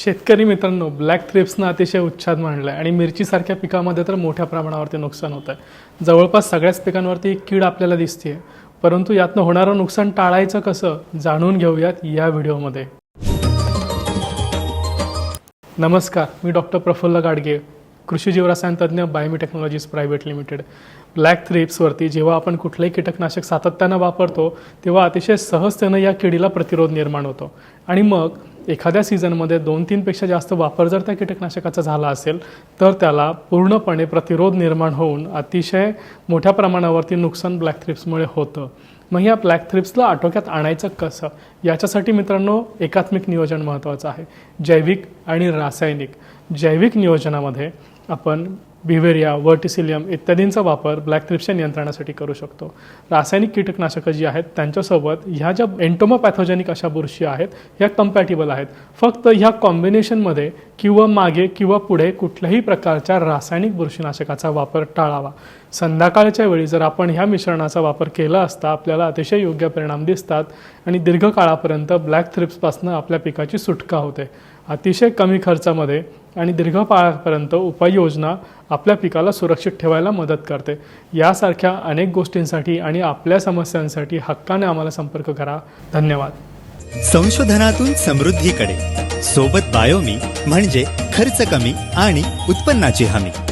शेतकरी मित्रांनो ब्लॅक थ्रिप्सनं अतिशय उच्छाद मांडला आहे आणि मिरचीसारख्या पिकामध्ये तर मोठ्या प्रमाणावरती नुकसान होत आहे जवळपास सगळ्याच पिकांवरती कीड आपल्याला दिसते परंतु यातनं होणारं नुकसान टाळायचं कसं जाणून घेऊयात या व्हिडिओमध्ये. नमस्कार मी डॉक्टर प्रफुल्ल गाडगे कृषी जीवरसायनतज्ञ Biomi technologies private limited black थ्रिप्सवरती जेव्हा आपण कुठलंही कीटकनाशक सातत्यानं वापरतो तेव्हा अतिशय सहजतेनं या किडीला प्रतिरोध निर्माण होतो. आणि मग एखाद्या सीझनमध्ये दोन तीनपेक्षा जास्त वापर जर त्या कीटकनाशकाचा झाला असेल तर त्याला पूर्णपणे प्रतिरोध निर्माण होऊन अतिशय मोठ्या प्रमाणावरती नुकसान ब्लॅक थ्रिप्समुळे होतं. मग या ब्लॅक थ्रिप्सला आटोक्यात आणायचं कसं? याच्यासाठी मित्रांनो एकात्मिक नियोजन महत्त्वाचं आहे. जैविक आणि रासायनिक. जैविक नियोजनामध्ये आपण बिव्हेरिया वर्टिसिलियम इत्यादींचा वापर ब्लॅक थ्रिप्शन नियंत्रणासाठी करू शकतो. रासायनिक कीटकनाशकं जी आहेत त्यांच्यासोबत ह्या ज्या एन्टोमोपॅथोजेनिक अशा बुरशी आहेत ह्या कम्पॅटिबल आहेत. फक्त ह्या कॉम्बिनेशनमध्ये किंवा मागे किंवा पुढे कुठल्याही प्रकारच्या रासायनिक बुरशीनाशकाचा वापर टाळावा. संध्याकाळच्या वेळी जर आपण ह्या मिश्रणाचा वापर केला असता आपल्याला अतिशय योग्य परिणाम दिसतात आणि दीर्घकाळापर्यंत ब्लॅक थ्रिप्सपासून आपल्या पिकाची सुटका होते. अतिशय कमी खर्चामध्ये आणि दीर्घकाळापर्यंत उपाययोजना आपल्या पिकाला सुरक्षित ठेवायला मदत करते. यासारख्या अनेक गोष्टींसाठी आणि आपल्या समस्यांसाठी हक्काने आम्हाला संपर्क करा. धन्यवाद. संशोधनातून समृद्धीकडे. सोबत बायोमी म्हणजे खर्च कमी आणि उत्पन्नाची हमी.